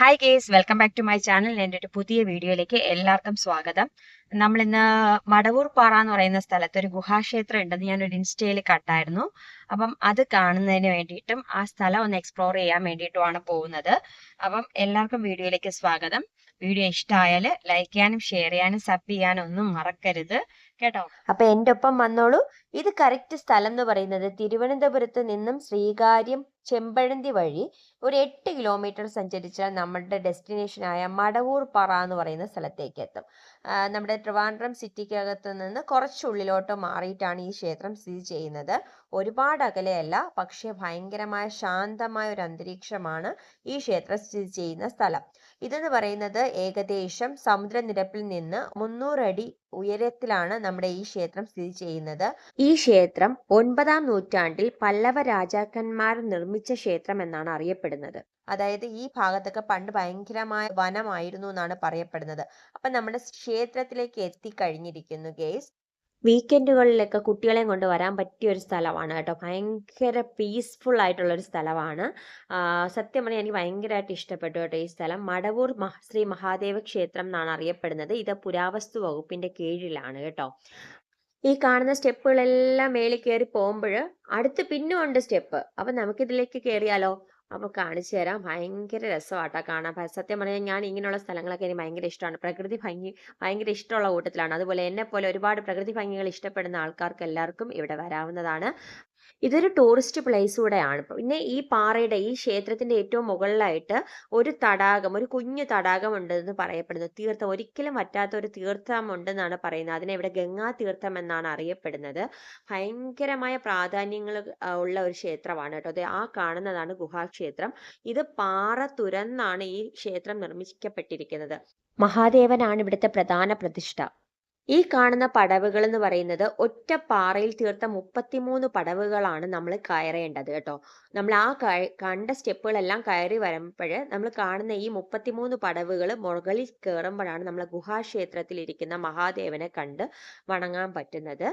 Hi guys welcome back to my channel എന്റെ ഒരു പുതിയ വീഡിയോയിലേക്ക് എല്ലാവർക്കും സ്വാഗതം. നമ്മളിന്ന് മടവൂർ പാറ എന്ന് പറയുന്ന സ്ഥലത്ത് ഒരു ഗുഹാക്ഷേത്രം ഉണ്ടെന്ന് ഞാൻ ഒരു ഇൻസ്റ്റയിൽ കണ്ടായിരുന്നു. അപ്പം അത് കാണുന്നതിന് വേണ്ടിയിട്ടും ആ സ്ഥലം ഒന്ന് എക്സ്പ്ലോർ ചെയ്യാൻ വേണ്ടിയിട്ടുമാണ് പോകുന്നത്. അപ്പം എല്ലാവർക്കും വീഡിയോയിലേക്ക് സ്വാഗതം. വീഡിയോ ഇഷ്ടമായാൽ ലൈക്ക് ചെയ്യാനും ഷെയർ ചെയ്യാനും സബ് ചെയ്യാനും ഒന്നും മറക്കരുത്. കേട്ടോ? അപ്പൊ എന്റെ ഒപ്പം വന്നോളൂ. ഇത് കറക്റ്റ് സ്ഥലം എന്ന് പറയുന്നത് തിരുവനന്തപുരത്ത് നിന്നും ശ്രീകാര്യം ചെമ്പഴന്തി വഴി ഒരു എട്ട് കിലോമീറ്റർ സഞ്ചരിച്ചാൽ നമ്മുടെ ഡെസ്റ്റിനേഷനായ മടവൂർ പറ എന്ന് പറയുന്ന സ്ഥലത്തേക്ക് എത്തും. നമ്മുടെ ട്രിവാൻഡ്രം സിറ്റിക്കകത്ത് നിന്ന് കുറച്ചുള്ളിലോട്ട് മാറിയിട്ടാണ് ഈ ക്ഷേത്രം സ്ഥിതി ചെയ്യുന്നത്. ഒരുപാട് അകലെയല്ല പക്ഷേ ഭയങ്കരമായ ശാന്തമായ ഒരു അന്തരീക്ഷമാണ് ഈ ക്ഷേത്രം സ്ഥിതി ചെയ്യുന്ന സ്ഥലം. ഇതെന്ന് പറയുന്നത് ഏകദേശം സമുദ്രനിരപ്പിൽ നിന്ന് മുന്നൂറടി ഉയരത്തിലാണ് നമ്മുടെ ഈ ക്ഷേത്രം സ്ഥിതി ചെയ്യുന്നത്. ഈ ക്ഷേത്രം ഒൻപതാം നൂറ്റാണ്ടിൽ പല്ലവ രാജാക്കന്മാർ നിർമ്മിച്ച ക്ഷേത്രം എന്നാണ് അറിയപ്പെടുന്നത്. അതായത് ഈ ഭാഗത്തൊക്കെ പണ്ട് ഭയങ്കരമായ വനമായിരുന്നു എന്നാണ് പറയപ്പെടുന്നത്. അപ്പൊ നമ്മുടെ ക്ഷേത്രത്തിലേക്ക് എത്തി കഴിഞ്ഞിരിക്കുന്നു ഗേസ് വീക്കെൻഡുകളിലൊക്കെ കുട്ടികളെയും കൊണ്ട് വരാൻ പറ്റിയ ഒരു സ്ഥലമാണ് കേട്ടോ. ഭയങ്കര പീസ്ഫുൾ ആയിട്ടുള്ള ഒരു സ്ഥലമാണ്. സത്യം പറഞ്ഞാൽ എനിക്ക് ഭയങ്കരമായിട്ട് ഇഷ്ടപ്പെട്ടു കേട്ടോ ഈ സ്ഥലം. മടവൂർ ശ്രീ മഹാദേവ ക്ഷേത്രം എന്നാണ് അറിയപ്പെടുന്നത്. ഇത് പുരാവസ്തു വകുപ്പിന്റെ കീഴിലാണ് കേട്ടോ. ഈ കാണുന്ന സ്റ്റെപ്പുകളെല്ലാം മേളിൽ കയറി പോകുമ്പോൾ അടുത്ത് പിന്നും ഉണ്ട് സ്റ്റെപ്പ്. അപ്പം നമുക്കിതിലേക്ക് കയറിയാലോ? അപ്പൊ കാണിച്ചു തരാം. ഭയങ്കര രസമാട്ടോ കാണാൻ. സത്യം പറഞ്ഞാൽ ഞാൻ ഇങ്ങനെയുള്ള സ്ഥലങ്ങളൊക്കെ എനിക്ക് ഭയങ്കര ഇഷ്ടമാണ് പ്രകൃതി ഭംഗി ഭയങ്കര ഇഷ്ടമുള്ള കൂട്ടത്തിലാണ്. അതുപോലെ എന്നെ പോലെ ഒരുപാട് പ്രകൃതി ഭംഗികൾ ഇഷ്ടപ്പെടുന്ന ആൾക്കാർക്ക് എല്ലാവർക്കും ഇവിടെ വരാവുന്നതാണ്. ഇതൊരു ടൂറിസ്റ്റ് പ്ലേസ് കൂടെയാണ്. പിന്നെ ഈ പാറയുടെ ഈ ക്ഷേത്രത്തിന്റെ ഏറ്റവും മുകളിലായിട്ട് ഒരു തടാകം ഒരു കുഞ്ഞു തടാകം ഉണ്ടെന്ന് പറയപ്പെടുന്നു. തീർത്ഥം ഒരിക്കലും പറ്റാത്ത ഒരു തീർത്ഥം ഉണ്ടെന്നാണ് പറയുന്നത്. അതിനെ ഇവിടെ ഗംഗാ തീർത്ഥം എന്നാണ് അറിയപ്പെടുന്നത്. ഭയങ്കരമായ പ്രാധാന്യങ്ങൾ ഉള്ള ഒരു ക്ഷേത്രമാണ് കേട്ടോ. അത് ആ കാണുന്നതാണ് ഗുഹാക്ഷേത്രം. ഇത് പാറ തുരന്നാണ് ഈ ക്ഷേത്രം നിർമ്മിക്കപ്പെട്ടിരിക്കുന്നത്. മഹാദേവനാണ് ഇവിടുത്തെ പ്രധാന പ്രതിഷ്ഠ. ഈ കാണുന്ന പടവുകൾ എന്ന് പറയുന്നത് ഒറ്റ പാറയിൽ തീർത്ത മുപ്പത്തിമൂന്ന് പടവുകളാണ് നമ്മൾ കയറേണ്ടത് കേട്ടോ. നമ്മൾ ആ കണ്ട സ്റ്റെപ്പുകളെല്ലാം കയറി വരുമ്പോൾ നമ്മൾ കാണുന്ന ഈ മുപ്പത്തിമൂന്ന് പടവുകൾ മുകളിൽ കയറുമ്പോഴാണ് നമ്മൾ ഗുഹാക്ഷേത്രത്തിൽ ഇരിക്കുന്ന മഹാദേവനെ കണ്ട് വണങ്ങാൻ പറ്റുന്നത്.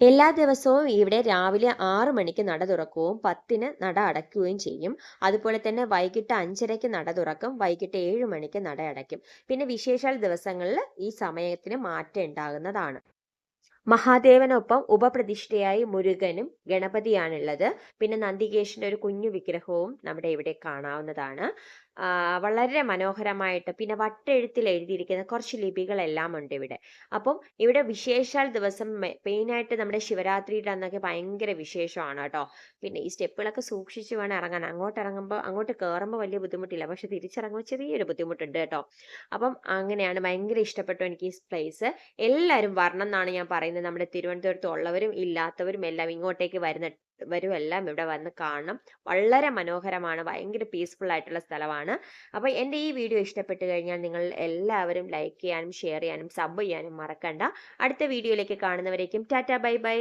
എല്ലാ ദിവസവും ഇവിടെ രാവിലെ ആറ് മണിക്ക് നട തുറക്കുകയും പത്തിന് നട അടയ്ക്കുകയും ചെയ്യും. അതുപോലെ തന്നെ വൈകിട്ട് അഞ്ചരയ്ക്ക് നട തുറക്കും വൈകിട്ട് ഏഴ് മണിക്ക് നട അടയ്ക്കും. പിന്നെ വിശേഷാൽ ദിവസങ്ങളിൽ ഈ സമയത്തിന് മാറ്റം ഉണ്ടാകുന്നതാണ് മഹാദേവനൊപ്പം ഉപപ്രതിഷ്ഠയായി മുരുകനും ഗണപതിയാണുള്ളത്. പിന്നെ നന്ദികേശന്റെ ഒരു കുഞ്ഞു വിഗ്രഹവും നമ്മുടെ ഇവിടെ കാണാവുന്നതാണ്. വളരെ മനോഹരമായിട്ട് പിന്നെ വട്ടെഴുത്തിൽ എഴുതിയിരിക്കുന്ന കുറച്ച് ലിപികളെല്ലാം ഉണ്ട് ഇവിടെ. അപ്പം ഇവിടെ വിശേഷാൽ ദിവസം മെയിനായിട്ട് നമ്മുടെ ശിവരാത്രിയുടെ അന്നൊക്കെ ഭയങ്കര വിശേഷമാണ് കേട്ടോ. പിന്നെ ഈ സ്റ്റെപ്പുകളൊക്കെ സൂക്ഷിച്ച് വേണം ഇറങ്ങാൻ. അങ്ങോട്ട് ഇറങ്ങുമ്പോൾ അങ്ങോട്ട് കയറുമ്പോൾ വലിയ ബുദ്ധിമുട്ടില്ല. പക്ഷെ തിരിച്ചിറങ്ങുമ്പോൾ ചെറിയൊരു ബുദ്ധിമുട്ടുണ്ട് കേട്ടോ. അപ്പം അങ്ങനെയാണ് ഭയങ്കര ഇഷ്ടപ്പെട്ടു എനിക്ക് ഈ പ്ലേസ്. എല്ലാവരും വരണം എന്നാണ് ഞാൻ പറയുന്നത്. നമ്മുടെ തിരുവനന്തപുരത്ത് ഉള്ളവരും ഇല്ലാത്തവരും എല്ലാം ഇങ്ങോട്ടേക്ക് വരുന്ന വരും എല്ലാം ഇവിടെ വന്ന് കാണണം. വളരെ മനോഹരമാണ്. ഭയങ്കര പീസ്ഫുൾ ആയിട്ടുള്ള സ്ഥലമാണ്. അപ്പോൾ എന്റെ ഈ വീഡിയോ ഇഷ്ടപ്പെട്ട് കഴിഞ്ഞാൽ നിങ്ങൾ എല്ലാവരും ലൈക്ക് ചെയ്യാനും ഷെയർ ചെയ്യാനും സബ് ചെയ്യാനും മറക്കണ്ട. അടുത്ത വീഡിയോയിലേക്ക് കാണുന്നവരേക്കും ടാറ്റ ബൈ ബൈ.